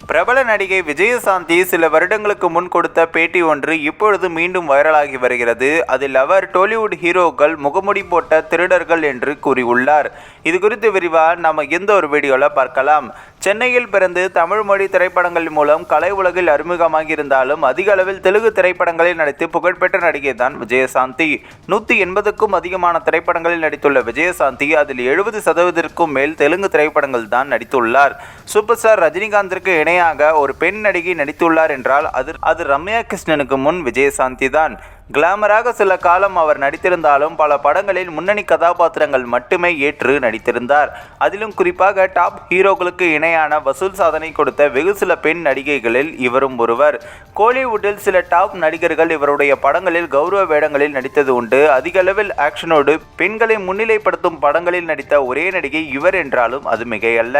பிரபல நடிகை விஜயசாந்தி சில வருடங்களுக்கு முன் கொடுத்த பேட்டி ஒன்று இப்பொழுது மீண்டும் வைரலாகி வருகிறது. அதில் அவர் டோலிவுட் ஹீரோக்கள் முகமுடி போட்ட திருடர்கள் என்று கூறியுள்ளார். இது குறித்து விரிவாக நம்ம எந்த ஒரு வீடியோவில் பார்க்கலாம். சென்னையில் பிறந்து தமிழ் மொழி திரைப்படங்கள் மூலம் கலை உலகில் அறிமுகமாகி இருந்தாலும் அதிக அளவில் தெலுங்கு திரைப்படங்களில் நடித்து புகழ்பெற்ற நடிகை தான் விஜயசாந்தி. நூற்றி எண்பதுக்கும் அதிகமான திரைப்படங்களில் நடித்துள்ள விஜயசாந்தி அதில் எழுபது சதவீதத்திற்கும் மேல் தெலுங்கு திரைப்படங்கள் தான் நடித்துள்ளார். சூப்பர் ஸ்டார் ரஜினிகாந்திற்கு இணையாக ஒரு பெண் நடிகை நடித்துள்ளார் என்றால் அது அது ரம்யா கிருஷ்ணனுக்கு முன் விஜயசாந்தி தான். கிளாமராக சில காலம் அவர் நடித்திருந்தாலும் பல படங்களில் முன்னணி கதாபாத்திரங்கள் மட்டுமே ஏற்று நடித்திருந்தார். அதிலும் குறிப்பாக டாப் ஹீரோக்களுக்கு இணையான வசூல் சாதனை கொடுத்த வெகு சில பெண் நடிகைகளில் இவரும் ஒருவர். கோலிவுட்டில் சில டாப் நடிகர்கள் இவருடைய படங்களில் கௌரவ வேடங்களில் நடித்தது உண்டு. அதிக அளவில் ஆக்ஷனோடு பெண்களை முன்னிலைப்படுத்தும் படங்களில் நடித்த ஒரே நடிகை இவர் என்றாலும் அது மிகையல்ல.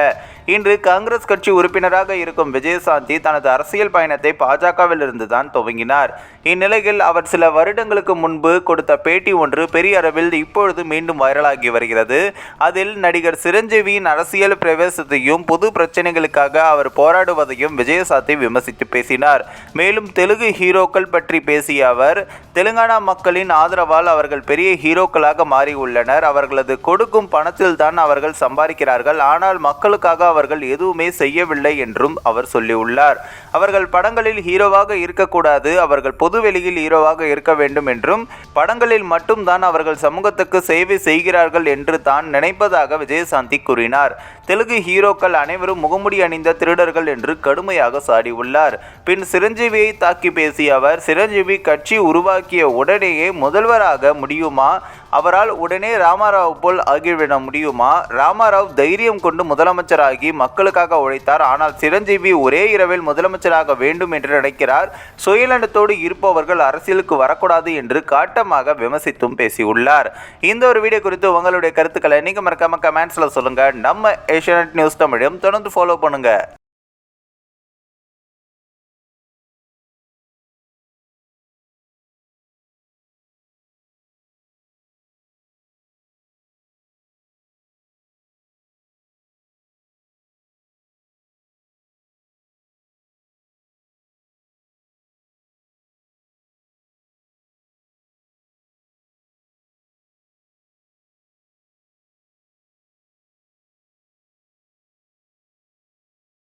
இன்று காங்கிரஸ் கட்சி உறுப்பினராக இருக்கும் விஜயசாந்தி தனது அரசியல் பயணத்தை பாஜகவிலிருந்து தான் துவங்கினார். இந்நிலையில் அவர் சில வருடங்களுக்கு முன்பு கொடுத்த பேட்டி ஒன்று பெரிய அளவில் இப்பொழுது மீண்டும் வைரலாகி வருகிறது. அதில் நடிகர் சிரஞ்சீவியின் அரசியல் பிரவேசத்தையும் பொது பிரச்சனைகளுக்காக அவர் போராடுவதையும் விஜயசாந்தி விமர்சித்து பேசினார். மேலும் தெலுங்கு ஹீரோக்கள் பற்றி பேசிய அவர் தெலுங்கானா மக்களின் ஆதரவால் அவர்கள் பெரிய ஹீரோக்களாக மாறியுள்ளனர். அவர்களது கொடுக்கும் பணத்தில் தான் அவர்கள் சம்பாதிக்கிறார்கள். ஆனால் மக்களுக்காக அவர்கள் எதுவுமே செய்யவில்லை என்றும் அவர் சொல்லியுள்ளார். அவர்கள் படங்களில் ஹீரோவாக இருக்கக்கூடாது அவர்கள் பொது வெளியில் ஹீரோவாக இருக்க வேண்டும் என்றும் படங்களில் மட்டும்தான் அவர்கள் சமூகத்துக்கு சேவை செய்கிறார்கள் என்று தான் நினைப்பதாக விஜயசாந்தி கூறினார். தெலுங்கு ஹீரோக்கள் அனைவரும் முகமுடி அணிந்த திருடர்கள் என்று கடுமையாக சாடியுள்ளார். பின் சிரஞ்சீவியை தாக்கி பேசிய அவர் சிரஞ்சீவி கட்சி உருவாக்கிய உடனேயே முதல்வராக முடியுமா? அவரால் உடனே ராமாராவ் போல் ஆகிவிட முடியுமா? ராமாராவ் தைரியம் கொண்டு முதலமைச்சராகி மக்களுக்காக உழைத்தார். ஆனால் சிரஞ்சீவி ஒரே இரவில் முதலமைச்சர் அமைச்சராக வேண்டும் என்று நினைக்கிறார். சுயநலத்தோடு இருப்பவர்கள் அரசியலுக்கு வரக்கூடாது என்று காட்டமாக விமர்சித்தும் பேசியுள்ளார். இந்த ஒரு வீடியோ குறித்து உங்களுடைய கருத்துக்களை நீங்க மறக்காம கமெண்ட்ஸ்ல சொல்லுங்க. நம்ம ஏஷியநெட் நியூஸ் தமிழையும் தொடர்ந்து ஃபாலோ பண்ணுங்க.